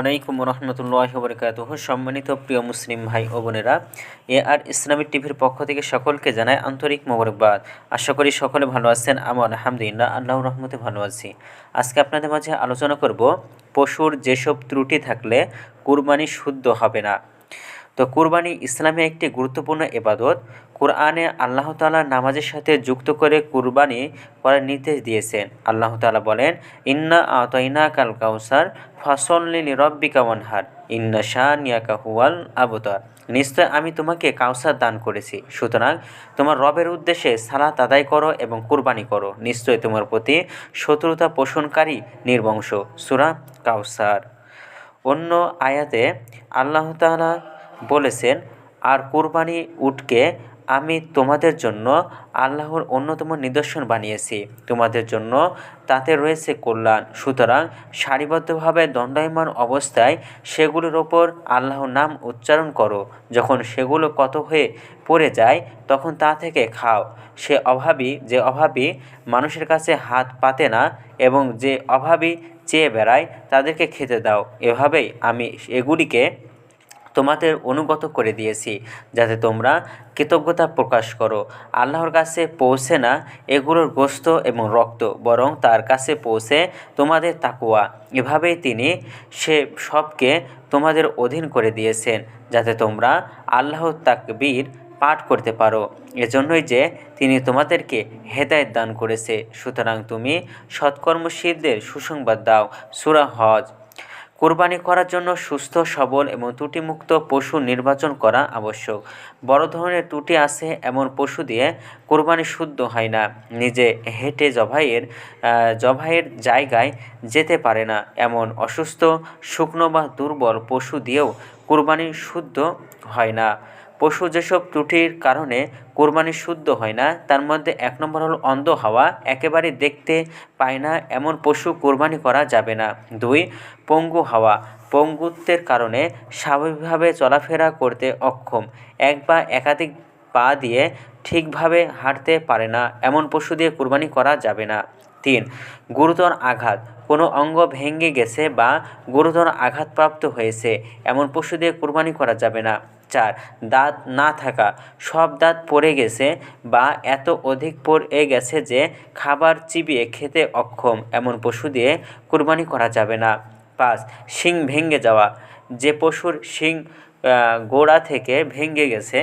আলাইকুম রহমতুল্লাহ বরকাত সম্মানিত প্রিয় মুসলিম ভাই ও বোনেরা, এ আর ইসলামিক টিভির পক্ষ থেকে সকলকে জানায় আন্তরিক মোবারকবাদ। আশা করি সকলে ভালো আছেন আমার আলহামদুলিল্লাহ আল্লাহ রহমতে ভালো আছি। আজকে আপনাদের মাঝে আলোচনা করব, পশুর যেসব ত্রুটি থাকলে কুরবানি শুদ্ধ হবে না। তো কুরবানি ইসলামে একটি গুরুত্বপূর্ণ এবাদত কোরআনে আল্লাহ তালা নামাজের সাথে যুক্ত করে কুরবানি করার নির্দেশ দিয়েছেন। আল্লাহ তালা বলেন, ইন্না আতইনা কাল কাউসার, ফসল্লি রব্বিকা ওয়ানহার, ইন্না শানিয়াকা হুয়াল আবতার। নিশ্চয় আমি তোমাকে কাউসার দান করেছি। সুতরাং তোমার রবের উদ্দেশ্যে সালাত আদায় করো এবং কুরবানি করো। নিশ্চয় তোমার প্রতি শত্রুতা পোষণকারী নির্বংশ। সুরা কাউসার। অন্য আয়াতে আল্লাহ তালা বলেছেন, আর কুরবানি উটকে আমি তোমাদের জন্য আল্লাহর অন্যতম নিদর্শন বানিয়েছি। তোমাদের জন্য তাতে রয়েছে কল্যাণ। সুতরাং সারিবদ্ধভাবে দণ্ডায়মান অবস্থায় সেগুলোর ওপর আল্লাহর নাম উচ্চারণ করো। যখন সেগুলো কত হয়ে পড়ে যায়, তখন তা থেকে খাও। সে অভাবী, যে অভাবী মানুষের কাছে হাত পাতে না এবং যে অভাবী চেয়ে বেড়ায়, তাদেরকে খেতে দাও। এভাবেই আমি এগুলিকে তোমাদের অনুগত করে দিয়েছি, যাতে তোমরা কৃতজ্ঞতা প্রকাশ করো। আল্লাহর কাছে পৌঁছে না এগুলোর গোস্ত এবং রক্ত, বরং তার কাছে পৌঁছে তোমাদের তাকুয়া এভাবেই তিনি সে সবকে তোমাদের অধীন করে দিয়েছেন, যাতে তোমরা আল্লাহ তাকবীর পাঠ করতে পারো। এজন্যই যে তিনি তোমাদেরকে হেদায়ত দান করেছে। সুতরাং তুমি সৎকর্মশীলদের সুসংবাদ দাও। সুরা হজ। কোরবানি করার জন্য সুস্থ, সবল এবং ত্রুটিমুক্ত পশু নির্বাচন করা আবশ্যক। বড় ধরনের ত্রুটি আছে এমন পশু দিয়ে কোরবানি শুদ্ধ হয় না। নিজে হেঁটে জবাইয়ের জবাইয়ের জায়গায় যেতে পারে না। এমন অসুস্থ, শুকনো বা দুর্বল পশু দিয়েও কোরবানি শুদ্ধ হয় না। পশু যেসব ত্রুটির কারণে কোরবানি শুদ্ধ হয় না, তার মধ্যে এক নম্বর হলো অন্ধ হওয়া, একেবারে দেখতে পায় না, এমন পশু কোরবানি করা যাবে না। দুই, পঙ্গু হওয়া, পঙ্গুত্বের কারণে স্বাভাবিকভাবে চলাফেরা করতে অক্ষম, এক বা একাধিক পা দিয়ে ঠিকভাবে হাঁটতে পারে না, এমন পশু দিয়ে কোরবানি করা যাবে না। তিন, গুরুতর আঘাত, কোনো অঙ্গ ভেঙে গেছে বা গুরুতর আঘাতপ্রাপ্ত হয়েছে, এমন পশু দিয়ে কোরবানি করা যাবে না। চার, দাঁত না থাকা। সব দাঁত পড়ে গেছে বা এত অধিক পড়ে গেছে যে খাবার চিবিয়ে খেতে অক্ষম, এমন পশু দিয়ে কুরবানি করা যাবে না। পাঁচ, শিং ভেঙে যাওয়া। যে পশুর শিং গোড়া থেকে ভেঙে গেছে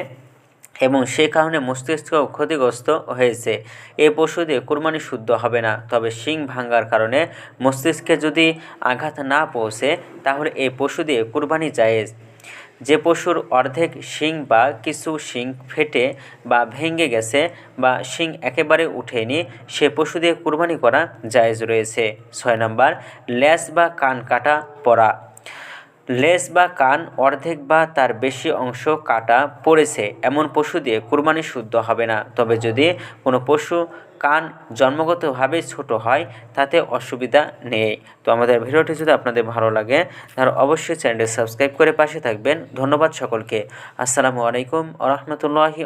এবং সে কারণে মস্তিষ্ক ক্ষতিগ্রস্ত হয়েছে, এ পশু দিয়ে কুরবানি শুদ্ধ হবে না। তবে শিং ভাঙ্গার কারণে মস্তিষ্কে যদি আঘাত না পৌঁছে, তাহলে এই পশু দিয়ে কুরবানি জায়েজ। যে পশুর অর্ধেক শিং বা কিছু শিং ফেটে বা ভেঙে গেছে বা শিং একেবারে উঠেনি, সে পশু দিয়ে কুরবানি করা জায়েজ রয়েছে। ছয় নম্বর, ল্যাস বা কান কাটা পড়া লেজ বা কান অর্ধেক বা তার বেশি অংশ কাটা পড়েছে, এমন পশু দিয়ে কুরবানি শুদ্ধ হবে না। তবে যদি কোনো পশু কান জন্মগতভাবে ছোট হয়, তাতে অসুবিধা নেই। তো আমাদের ভিডিওটি যদি আপনাদের ভালো লাগে, তাহলে অবশ্যই চ্যানেলটি সাবস্ক্রাইব করে পাশে থাকবেন। ধন্যবাদ সকলকে। আসসালামু আলাইকুম আ রহমতুল্লাহি